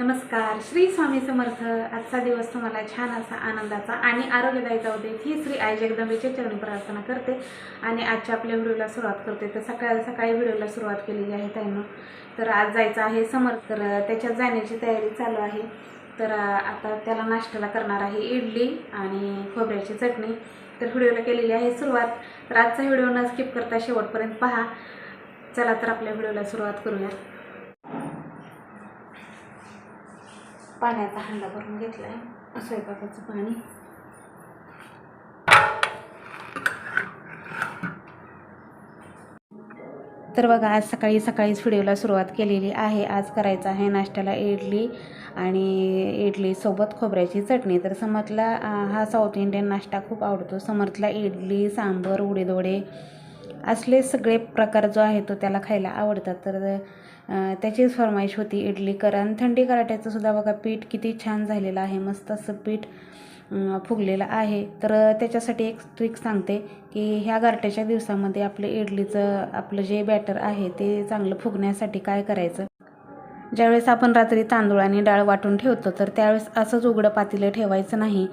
नमस्कार. श्री स्वामी समर्थ आजचा दिवस तुम्हाला छान असा आनंदाचा आणि आरोग्यदायी जाऊ देत ही श्री आई जगदंबेची चरणी प्रार्थना करते आणि आजच्या आपल्या व्हिडिओला सुरुवात करते. तर सकाळ सकाळी व्हिडिओला सुरुवात केलेली आहे त्यांना तर आज जायचं आहे समर्थ तर त्याच्यात जाण्याची तयारी चालू आहे. तर आता त्याला नाश्त्याला करणार आहे इडली आणि खोबऱ्याची चटणी. तर व्हिडिओला केलेली आहे सुरुवात. तर आजचा व्हिडिओ न स्किप करता शेवटपर्यंत पहा. चला तर आपल्या व्हिडिओला सुरुवात करूया. पाण्याचा हंडा भरून घेतला आहे स्वयंपाकाचं पाणी. तर बघा आज सकाळी सकाळीच व्हिडिओला सुरुवात केलेली आहे. आज करायचं आहे नाश्त्याला इडली आणि इडलीसोबत खोबऱ्याची चटणी. तर समर्थला हा साऊथ इंडियन नाश्ता खूप आवडतो. समर्थला इडली सांबर उडीदोडे असले सगळे प्रकार जो आहे तो त्याला खायला आवडतात. तर त्याचीच फरमाईश होती इडली कर. आणि थंडी कराट्याचं सुद्धा बघा पीठ किती छान झालेलं आहे. मस्त असं पीठ फुगलेलं आहे. तर त्याच्यासाठी एक ट्रिक सांगते की ह्या गारट्याच्या दिवसामध्ये आपलं इडलीचं आपलं जे बॅटर आहे ते चांगलं फुगण्यासाठी काय करायचं? ज्यावेळेस आपण रात्री तांदूळ आणि डाळ वाटून ठेवतो तर त्यावेळेस असंच उघडं पातेलं ठेवायचं नाही.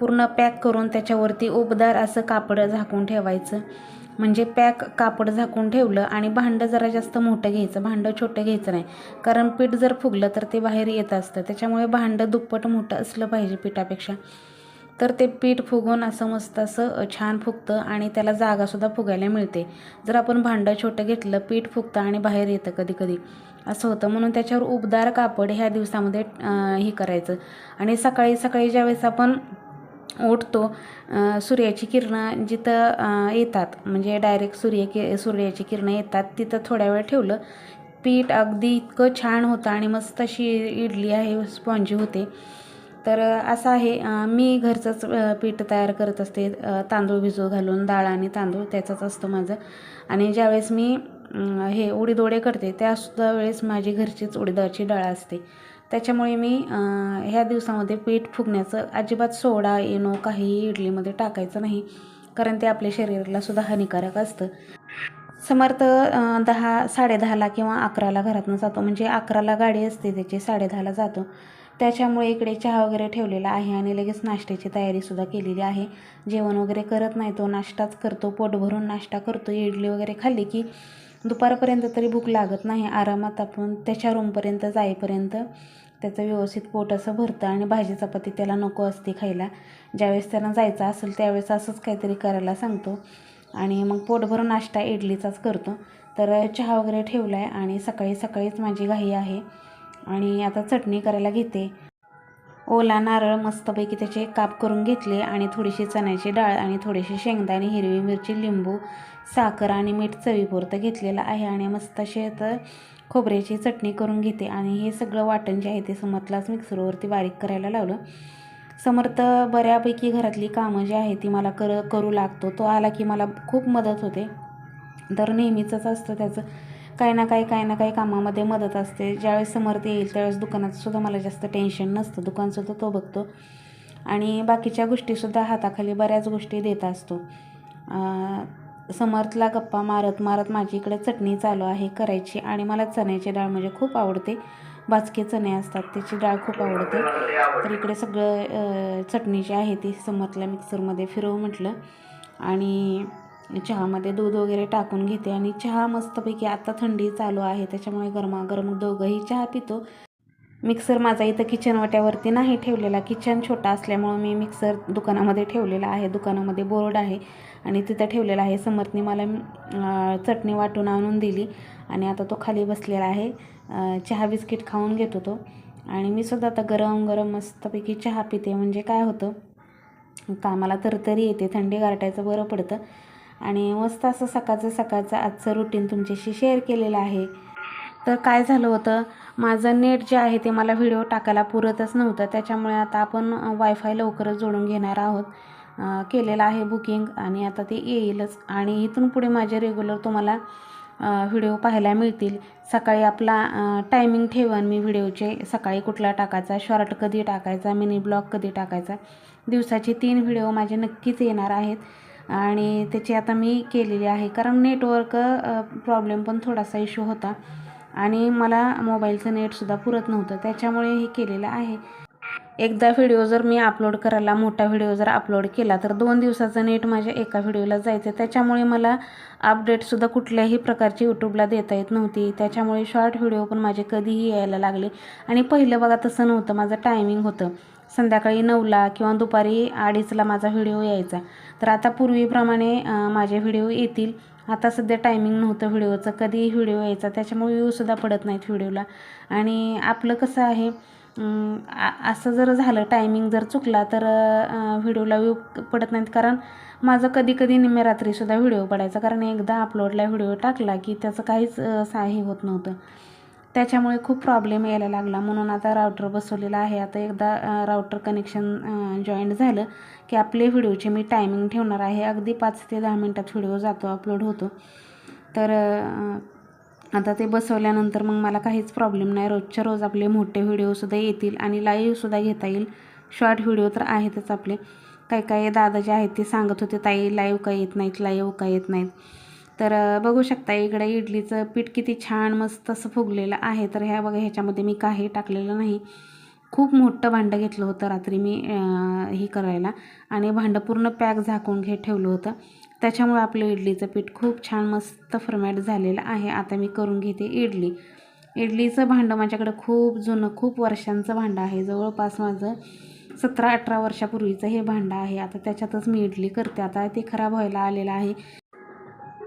पूर्ण पॅक करून त्याच्यावरती उबदार असं कापड झाकून ठेवायचं. म्हणजे पॅक कापड झाकून ठेवलं आणि भांडं जरा जास्त मोठं घ्यायचं भांडं छोटं घ्यायचं नाही. कारण पीठ जर फुगलं तर ते बाहेर येत असतं. त्याच्यामुळे भांडं दुप्पट मोठं असलं पाहिजे पिठापेक्षा. तर ते पीठ फुगून असं मस्त असं छान फुगतं आणि त्याला जागासुद्धा फुगायला मिळते. जर आपण भांडं छोटं घेतलं पीठ फुगतं आणि बाहेर येतं कधी कधी असं होतं. म्हणून त्याच्यावर उबदार कापड ह्या दिवसामध्ये हे करायचं. आणि सकाळी सकाळी ज्यावेळेस आपण उठतो सूर्याची किरणं जिथं येतात म्हणजे डायरेक्ट सूर्य कि सूर्याची किरणं येतात तिथं थोड्या वेळ ठेवलं पीठ अगदी इतकं छान होतं आणि मस्त अशी इडली आहे स्पॉन्जी होते. तर असं आहे मी घरचंच पीठ तयार करत असते तांदूळ भिजू घालून डाळ आणि तांदूळ त्याचाच असतो माझं. आणि ज्यावेळेस मी हे उडीदोडे करते त्यासुद्धा वेळेस माझी घरचीच उडीदाची डाळ असते. त्याच्यामुळे मी ह्या दिवसामध्ये पीठ फुगण्याचं अजिबात सोडा येणो काहीही इडलीमध्ये टाकायचं नाही. कारण ते आपल्या शरीराला सुद्धा हानिकारक असतं. समर्थ दहा साडेदहाला किंवा अकराला घरातून जातो. म्हणजे अकराला गाडी असते त्याची साडेदहाला जातो. त्याच्यामुळे इकडे चहा वगैरे ठेवलेला आहे आणि लगेच नाश्त्याची तयारीसुद्धा केलेली आहे. जेवण वगैरे करत नाही तो नाश्ताच करतो. पोट भरून नाश्ता करतो. इडली वगैरे खाल्ली की दुपारपर्यंत तरी भूक लागत नाही. आरामात आपण त्याच्या रूमपर्यंत जाईपर्यंत त्याचं व्यवस्थित पोट असं भरतं आणि भाजी चपाती त्याला नको असते खायला. ज्यावेळेस त्यांना जायचं असेल त्यावेळेस असंच काहीतरी करायला सांगतो. आणि मग पोटभरून नाश्ता इडलीचाच करतो. तर चहा वगैरे ठेवला आहे आणि सकाळी सकाळीच माझी घाई आहे. आणि आता चटणी करायला घेते. ओला नारळ मस्तपैकी त्याचे काप करून घेतले आणि थोडीशी चण्याची डाळ आणि थोडीशी शेंगदाणे हिरवी मिरची लिंबू साखर आणि मीठ चवीपुरतं घेतलेलं आहे. आणि मस्त असे तर खोबऱ्याची चटणी करून घेते आणि हे सगळं वाटण जे आहे ते समर्थलाच मिक्सरवरती बारीक करायला लावलं. समर्थ बऱ्यापैकी घरातली कामं जी आहे ती मला कर करू लागतो. तो आला की मला खूप मदत होते. तर नेहमीचंच असतं त्याचं. काही ना काही काही ना काही कामामध्ये मदत असते. ज्यावेळेस समर्थ येईल त्यावेळेस दुकानाचं सुद्धा मला जास्त टेन्शन नसतं. दुकानसुद्धा तो बघतो. आणि बाकीच्या गोष्टीसुद्धा हाताखाली बऱ्याच गोष्टी देत असतो. समर्थला गप्पा मारत मारत माझी इकडे चटणी चालू आहे करायची आणि मला चण्याची डाळ म्हणजे खूप आवडते. बाचके चणे असतात त्याची डाळ खूप आवडते. तर इकडे सगळं चटणी जी आहे ती समर्थला मिक्सरमध्ये फिरवू म्हटलं. आणि चहामध्ये दूध वगैरे टाकून घेते आणि चहा मस्तपैकी आता थंडी चालू आहे त्याच्यामुळे गरमागरम दोघंही चहा पितो. मिक्सर माझा इथं किचन वाट्यावरती नाही ठेवलेला. किचन छोटा असल्यामुळं मी मिक्सर दुकानामध्ये ठेवलेला आहे. दुकानामध्ये बोर्ड आहे आणि तिथं ठेवलेला आहे. समर्थने मला चटणी वाटून आणून दिली आणि आता तो खाली बसलेला आहे. चहा बिस्किट खाऊन घेतो तो. आणि मी सुद्धा आता गरम गरम मस्तपैकी चहा पिते. म्हणजे काय होतं कामाला तरतरी येते. थंडी गारटायचं बरं पडतं. आणि मस्त असं सकाळचं सकाळचं आजचं रुटीन तुमच्याशी शेअर केलेलं आहे. तर काय झालं होतं माझं नेट जे आहे ते मला व्हिडिओ टाकायला पुरतच नव्हतं. त्याच्यामुळे आता आपण वायफाय लवकरच जोडून घेणार आहोत. केलेलं आहे बुकिंग आणि आता ते येईलच. आणि इथून पुढे माझे रेग्युलर तुम्हाला व्हिडिओ पाहायला मिळतील. सकाळी आपला टायमिंग ठेवन मी व्हिडिओचे. सकाळी कुठला टाकायचा शॉर्ट कधी टाकायचा मिनी ब्लॉग कधी टाकायचा. दिवसाचे तीन व्हिडिओ माझे नक्कीच येणार आहेत. आणि त्याची आता मी केलेली आहे. कारण नेटवर्क प्रॉब्लेम पण थोडासा इश्यू होता. आणि मला मोबाईलचं नेटसुद्धा पुरत नव्हतं. त्याच्यामुळे हे केलेलं आहे. एकदा व्हिडिओ जर मी अपलोड करायला मोठा व्हिडिओ जर अपलोड केला तर दोन दिवसाचं नेट माझ्या एका व्हिडिओला जायचं. त्याच्यामुळे मला अपडेटसुद्धा कुठल्याही प्रकारची यूट्यूबला देता येत नव्हती. त्याच्यामुळे शॉर्ट व्हिडिओ पण माझे कधीही यायला लागले. आणि पहिलं बघा तसं नव्हतं. माझं टायमिंग होतं. संध्याकाळी नऊला किंवा दुपारी अडीचला माझा व्हिडिओ यायचा. तर आता पूर्वीप्रमाणे माझे व्हिडिओ येतील. आता सध्या टायमिंग नव्हतं व्हिडिओचं कधी व्हिडिओ यायचा त्याच्यामुळे व्ह्यूसुद्धा पडत नाहीत व्हिडिओला आणि आपलं कसं आहे असं जर झालं टायमिंग जर चुकला तर व्हिडिओला व्यू पडत नाहीत. कारण माझं कधी कधी निम्म्या रात्रीसुद्धा व्हिडिओ पडायचा. कारण एकदा अपलोडला व्हिडिओ टाकला की त्याचं काहीच असं हे होत नव्हतं. त्याच्यामुळे खूप प्रॉब्लेम यायला लागला. म्हणून आता राऊटर बसवलेला आहे. आता एकदा राऊटर कनेक्शन जॉईंट झालं की आपले व्हिडिओचे मी टायमिंग ठेवणार आहे. अगदी पाच ते दहा मिनटात व्हिडिओ जातो अपलोड होतो. तर आता ते बसवल्यानंतर मग मला काहीच प्रॉब्लेम नाही. रोजच्या रोज आपले मोठे व्हिडिओसुद्धा येतील आणि लाईव्हसुद्धा घेता येईल. शॉर्ट व्हिडिओ तर आहेतच आपले. काही काही दादा जे आहेत ते सांगत होते ताई लाईव्ह का येत नाहीत लाईव्ह का येत नाहीत. तर बघू शकता इकडे इडलीचं पीठ किती छान मस्त असं फुगलेलं आहे. तर ह्या बघा ह्याच्यामध्ये मी काही टाकलेलं नाही. खूप मोठं भांडं घेतलं होतं रात्री मी हे ही करायला. आणि भांडं पूर्ण पॅक झाकून घेत ठेवलं होतं. त्याच्यामुळे आपलं इडलीचं पीठ खूप छान मस्त फॉर्मॅट झालेलं आहे. आता मी करून घेते इडली. इडलीचं भांडं माझ्याकडं खूप जुनं खूप वर्षांचं भांडं आहे. जवळपास माझं सतरा अठरा वर्षापूर्वीचं हे भांडं आहे. आता त्याच्यातच मी इडली करते. आता ते खराब व्हायला आलेलं आहे.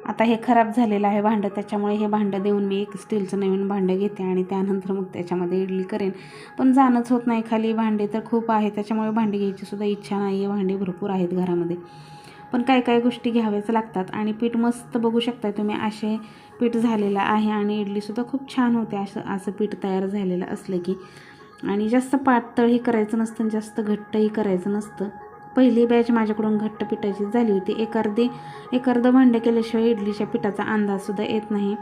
आता हे खराब झालेलं आहे भांडं त्याच्यामुळे हे भांडं देऊन मी एक स्टीलचं नवीन भांडं घेते आणि त्यानंतर मग त्याच्यामध्ये इडली करेन. पण जाणंच होत नाही खाली भांडे तर खूप आहे त्याच्यामुळे भांडी घ्यायची सुद्धा इच्छा नाही आहे भांडे भरपूर आहेत घरामध्ये. पण काही काही गोष्टी घ्याव्याच लागतात आणि पीठ मस्त बघू शकताय तुम्ही असे पीठ झालेलं आहे आणि इडलीसुद्धा खूप छान होते असं असं पीठ तयार झालेलं असलं की. आणि जास्त पातळही करायचं नसतं आणि जास्त घट्टही करायचं नसतं. पहिली बॅच माझ्याकडून घट्ट पिठाची झाली होती. एक अर्धी एक अर्धं भांडं केल्याशिवाय इडलीच्या पिठाचा अंदाजसुद्धा येत नाही.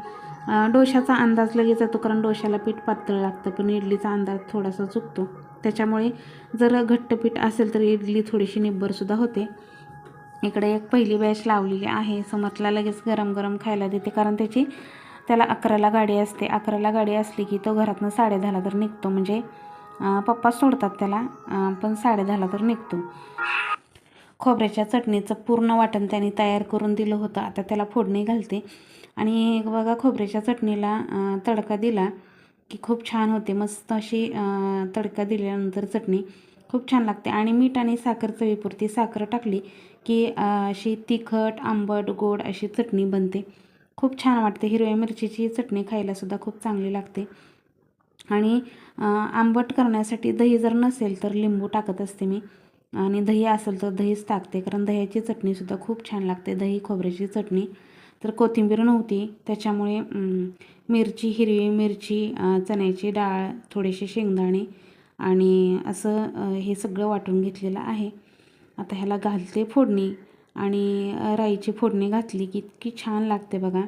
डोशाचा अंदाज लगेच येतो कारण डोशाला पीठ पातळ लागतं पण इडलीचा अंदाज थोडासा चुकतो. त्याच्यामुळे जर घट्ट पीठ असेल तर इडली थोडीशी निब्बरसुद्धा होते. इकडे एक पहिली बॅच लावलेली आहे. समतला लगेच गरम गरम खायला देते कारण त्याची त्याला अकराला गाडी असते. अकराला गाडी असली की तो घरातनं झाला तर निघतो. म्हणजे पप्पा सोडतात त्याला पण साडे झाला तर निघतो. खोबऱ्याच्या चटणीचं पूर्ण वाटण त्याने तयार करून दिलं होतं. आता त्याला फोडणी घालते. आणि बघा खोबऱ्याच्या चटणीला तडका दिला की खूप छान होते. मस्त अशी तडका दिल्यानंतर चटणी खूप छान लागते. आणि मीठ आणि साखर चवीपुरती साखर टाकली की अशी तिखट आंबट गोड अशी चटणी बनते. खूप छान वाटते. हिरव्या मिरचीची चटणी खायलासुद्धा खूप चांगली लागते. आणि आंबट करण्यासाठी दही जर नसेल तर लिंबू टाकत असते मी. आणि दही असेल तर दहीच टाकते कारण दह्याची चटणीसुद्धा खूप छान लागते दही खोबऱ्याची चटणी. तर कोथिंबीर नव्हती त्याच्यामुळे मिरची हिरवी मिरची चण्याची डाळ थोडेसे शेंगदाणे आणि असं हे सगळं वाटून घेतलेलं आहे. आता ह्याला घालते फोडणी आणि राईची फोडणी घातली की इतकी छान लागते बघा.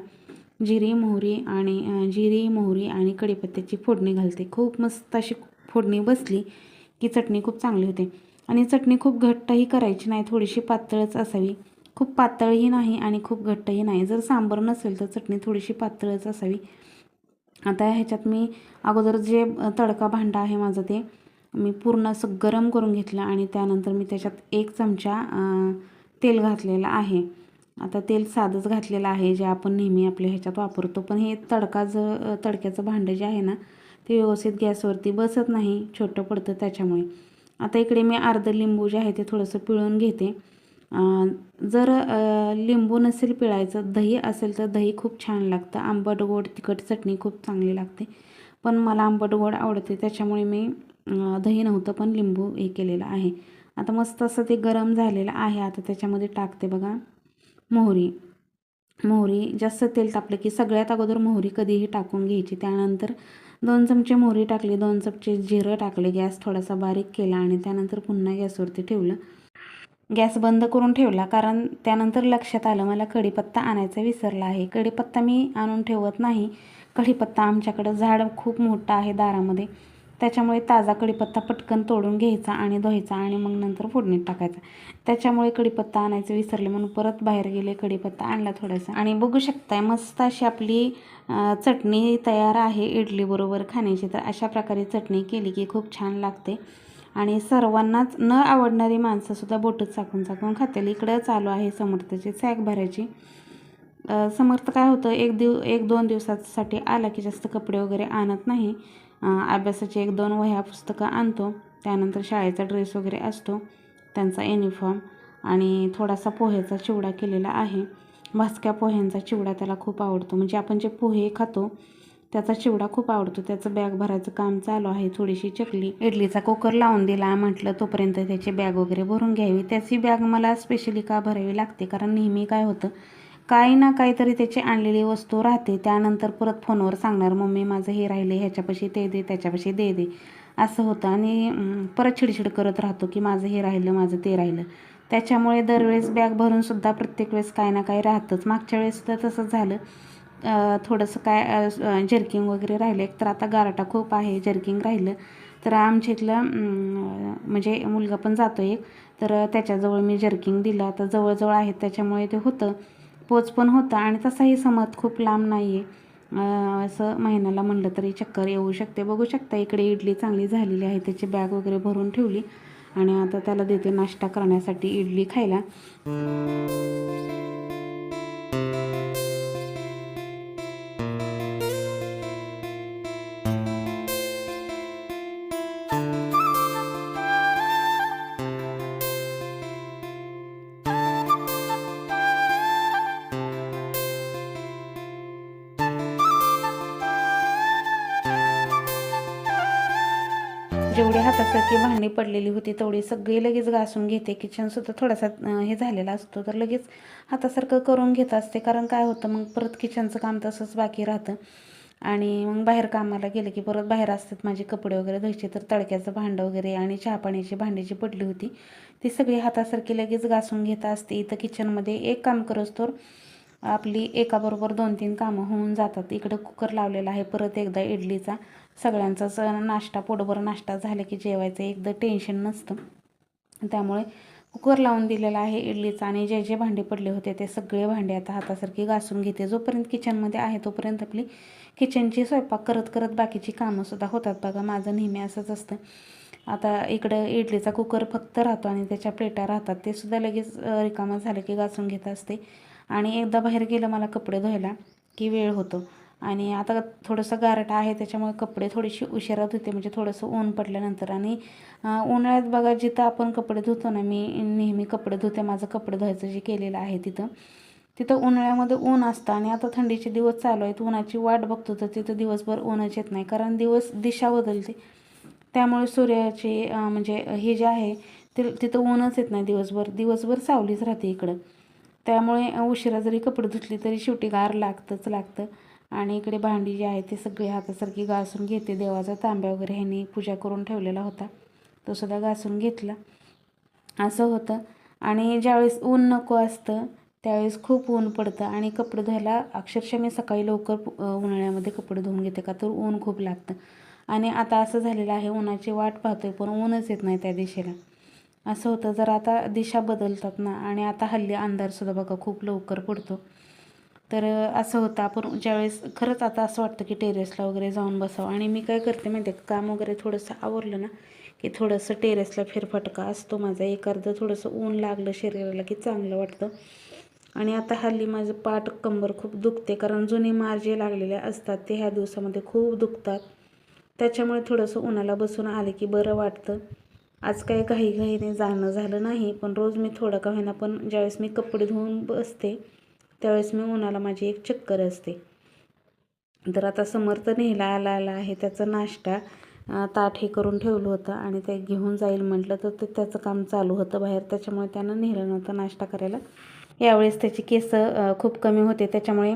जिरी मोहरी आणि जिरी मोहरी आणि कढीपत्त्याची फोडणी घालते. खूप मस्त अशी फोडणी बसली की चटणी खूप चांगली होते. आणि चटणी खूप घट्टही करायची नाही थोडीशी पातळच असावी. खूप पातळही नाही आणि खूप घट्टही नाही. जर सांबर नसेल तर चटणी थोडीशी पातळच असावी. आता ह्याच्यात मी अगोदर जे तडका भांडा आहे माझं ते मी पूर्ण असं गरम करून घेतलं आणि त्यानंतर मी त्याच्यात एक चमचा तेल घातलेलं आहे. आता तेल साधंच घातलेलं आहे जे आपण नेहमी आपल्या ह्याच्यात वापरतो. पण हे तडका ज तडक्याचं भांडं जे आहे ना ते व्यवस्थित गॅसवरती बसत नाही छोटं पडतं त्याच्यामुळे. आता इकडे मी अर्धं लिंबू जे आहे ते थोडंसं पिळून घेते. जर लिंबू नसेल पिळायचं दही असेल तर दही खूप छान लागतं. आंबट गोड तिखट चटणी खूप चांगली लागते. पण मला आंबट गोड आवडते त्याच्यामुळे मी दही नव्हतं पण लिंबू हे केलेलं आहे. आता मस्त असं ते गरम झालेलं आहे. आता त्याच्यामध्ये टाकते बघा मोहरी. मोहरी जास्त तेल तापलं की सगळ्यात अगोदर मोहरी कधीही टाकून घ्यायची. त्यानंतर दोन चमचे मोहरी टाकली दोन चमचे जिरं टाकले गॅस थोडासा बारीक केला आणि त्यानंतर पुन्हा गॅसवरती ठेवलं. गॅस बंद करून ठेवला कारण त्यानंतर लक्षात आलं मला कढीपत्ता आणायचा विसरला आहे. कढीपत्ता मी आणून ठेवत नाही. कढीपत्ता आमच्याकडं झाड खूप मोठं आहे दारामध्ये. त्याच्यामुळे ताजा कढीपत्ता पटकन तोडून घ्यायचा आणि धुवायचा आणि मग नंतर फोडणीत टाकायचा. त्याच्यामुळे कढीपत्ता आणायचं विसरले म्हणून परत बाहेर गेले कढीपत्ता आणला थोडासा. आणि बघू शकताय मस्त अशी आपली चटणी तयार आहे इडलीबरोबर खाण्याची. तर अशा प्रकारे चटणी केली की खूप छान लागते. आणि सर्वांनाच न आवडणारी माणसंसुद्धा बोटच चाकून चाकून खातील. इकडं चालू आहे समर्थाची सॅक भरायची. समर्थ काय होतं एक दिव एक दोन दिवसासाठी आला की जास्त कपडे वगैरे आणत नाही. अभ्यासाची एक दोन वह्या पुस्तकं आणतो. त्यानंतर शाळेचा ड्रेस वगैरे असतो. त्यांचा युनिफॉर्म आणि थोडासा पोह्याचा चिवडा केलेला आहे. भासक्या पोह्यांचा चिवडा त्याला खूप आवडतो. म्हणजे आपण जे पोहे खातो त्याचा चिवडा खूप आवडतो. त्याचं बॅग भरायचं काम चालू आहे. थोडीशी चकली इडलीचा कुकर लावून दिला म्हटलं तोपर्यंत त्याची बॅग वगैरे भरून घ्यावी. त्याची बॅग मला स्पेशली का भरावी लागते? कारण नेहमी काय होतं काही ना काहीतरी त्याची आणलेली वस्तू राहते. त्यानंतर परत फोनवर सांगणार मम्मी माझं हे राहिलं ह्याच्यापाशी ते दे त्याच्यापाशी दे दे. असं होतं. आणि परत चिडचिड करत राहतो की माझं हे राहिलं माझं ते राहिलं. त्याच्यामुळे दरवेळेस बॅग भरूनसुद्धा प्रत्येक वेळेस काय ना काय राहतंच. मागच्या वेळेस तर तसंच झालं. थोडंसं काय जर्किंग वगैरे राहिलं एक तर आता गारटा खूप आहे जर्किंग राहिलं. तर आमच्या इथलं म्हणजे मुलगा पण जातो एक. तर त्याच्याजवळ मी जर्किंग दिलं. आता जवळजवळ आहे त्याच्यामुळे ते होतं. पोच पण होतं आणि तसाही समत खूप लांब नाही आहे असं महिन्याला म्हणलं तरी चक्कर येऊ शकते. बघू शकता इकडे इडली चांगली झालेली आहे. त्याची बॅग वगैरे भरून ठेवली. आणि आता त्याला देते नाश्ता करण्यासाठी इडली खायला. जेवढी हातासारखी भांडी पडलेली होती तेवढी सगळी लगेच घासून घेते. किचनसुद्धा थोडासा हे झालेला असतो तर लगेच हातासारखं करून घेत असते. कारण काय होतं मग परत किचनचं काम तसंच बाकी राहतं. आणि मग बाहेर कामाला गेलं की परत बाहेर असतात माझे कपडे वगैरे धुयचे तर तडक्याचं भांडं वगैरे आणि चहा पाण्याची भांडी जी पडली होती ती सगळी हातासारखी लगेच घासून घेत असते. इथं किचनमध्ये एक काम करत तर आपली एकाबरोबर दोन तीन कामं होऊन जातात. इकडं कुकर लावलेला आहे परत एकदा इडलीचा. सगळ्यांचाच नाश्ता पोटभर नाश्ता झाला की जेवायचं एकदा टेन्शन नसतं. त्यामुळे कुकर लावून दिलेला आहे इडलीचा आणि जे जे भांडे पडले होते ते सगळे भांडे आता हातासारखी घासून घेते. जोपर्यंत किचनमध्ये आहे तोपर्यंत आपली किचनची स्वयंपाक करत करत बाकीची कामंसुद्धा होतात. बघा माझं नेहमी असंच असतं. आता इकडं इडलीचा कुकर फक्त राहतो आणि त्याच्या प्लेटा राहतात. ते सुद्धा लगेच रिकामा रिकामं झालं की घासून घेत असते. आणि एकदा बाहेर गेलं मला कपडे धुवायला की वेळ होतो. आणि आता थोडंसं गारठा आहे त्याच्यामुळे कपडे थोडीशी उशिरा धुते म्हणजे थोडंसं ऊन पडल्यानंतर. आणि उन्हाळ्यात बघा जिथं आपण कपडे धुतो ना मी नेहमी कपडे धुते माझं कपडे धुवायचं जे केलेलं आहे तिथं. तिथं उन्हाळ्यामध्ये ऊन असतं आणि आता थंडीचे दिवस चालू आहेत उन्हाची वाट बघतो तर तिथं दिवसभर ऊनच येत नाही कारण दिवस दिशा बदलते. त्यामुळे सूर्याचे म्हणजे हे जे आहे ते तिथं ऊनच येत नाही दिवसभर दिवसभर सावलीच राहते इकडं. त्यामुळे उशिरा जरी कपडे धुतली तरी शेवटी गार लागतंच लागतं. आणि इकडे भांडी जी आहे ती सगळी हातासारखी घासून घेते. देवाचा तांब्या वगैरे ह्यांनी पूजा करून ठेवलेला होता. तो सुद्धा घासून घेतला. असं होतं. आणि ज्यावेळेस ऊन नको असतं त्यावेळेस खूप ऊन पडतं. आणि कपडे धुवायला अक्षरशः मी सकाळी लवकर उन्हाळ्यामध्ये कपडे धुवून घेते का तर ऊन खूप लागतं. आणि आता असं झालेलं आहे उन्हाची वाट पाहतोय पण ऊनच येत नाही त्या दिशेला. असं होतं. जर आता दिशा बदलतात ना आणि आता हल्ली अंधारसुद्धा बघा खूप लवकर पडतो. तर असं होतं. आपण ज्यावेळेस खरंच आता असं वाटतं की टेरेसला वगैरे जाऊन बसावं. आणि मी काय करते माहिती आहे का? काम वगैरे थोडंसं आवरलं ना की थोडंसं टेरेसला फेरफटका असतो माझा. एक अर्ध थोडंसं ऊन लागलं शरीराला की चांगलं वाटतं. आणि आता हल्ली माझं पाठ कंबर खूप दुखते. कारण जुने मार जे लागलेले असतात ते ह्या दिवसामध्ये खूप दुखतात. त्याच्यामुळे थोडंसं उन्हाला बसून आले की बरं वाटतं. आज काही घाई घाईने जाणं झालं नाही पण रोज मी थोडं का होईना पण ज्यावेळेस मी कपडे धुवून बसते त्यावेळेस मी उन्हाला माझी एक चक्कर असते. तर आता समर्थ नेहला आला आला आहे. त्याचा नाश्ता ताट हे करून ठेवलं होतं आणि ते घेऊन जाईल म्हटलं तर ते त्याचं काम चालू होतं बाहेर. त्याच्यामुळे त्यानं नेलं नव्हतं नाश्ता करायला. यावेळेस त्याची केस खूप कमी होते. त्याच्यामुळे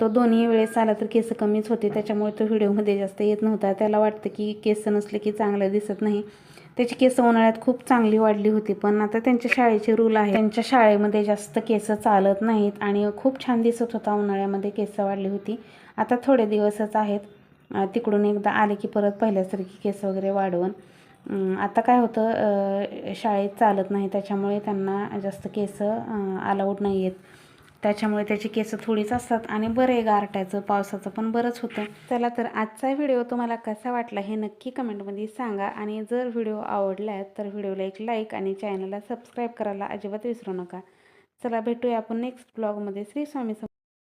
तो दोन्ही वेळेस आला तर केस कमीच होते. त्याच्यामुळे तो व्हिडिओमध्ये जास्त येत नव्हता. त्याला वाटतं की केस नसले की चांगलं दिसत नाही. त्याची केस उन्हाळ्यात खूप चांगली वाढली होती पण आता त्यांच्या शाळेचे रूल आहे त्यांच्या शाळेमध्ये जास्त केस चालत नाहीत आणि खूप छान दिसत होता उन्हाळ्यामध्ये केस वाढली होती. आता थोडे दिवसच आहेत. तिकडून एकदा आले की परत पहिल्यासारखी केस वगैरे वाढवून. आता काय होतं शाळेत चालत नाही त्याच्यामुळे त्यांना जास्त केस अलाउड नाही आहेत त्याच्यामुळे त्याची केस थोडीच असतात आणि बरं आहे गारट्याचं पावसाचं पण बरंच होतं. चला तर आजचा व्हिडिओ तुम्हाला कसा वाटला हे नक्की कमेंटमध्ये सांगा आणि जर व्हिडिओ आवडला तर व्हिडिओला एक लाईक आणि चॅनलला सबस्क्राईब करायला अजिबात विसरू नका. चला भेटूया आपण नेक्स्ट ब्लॉगमध्ये. श्री स्वामी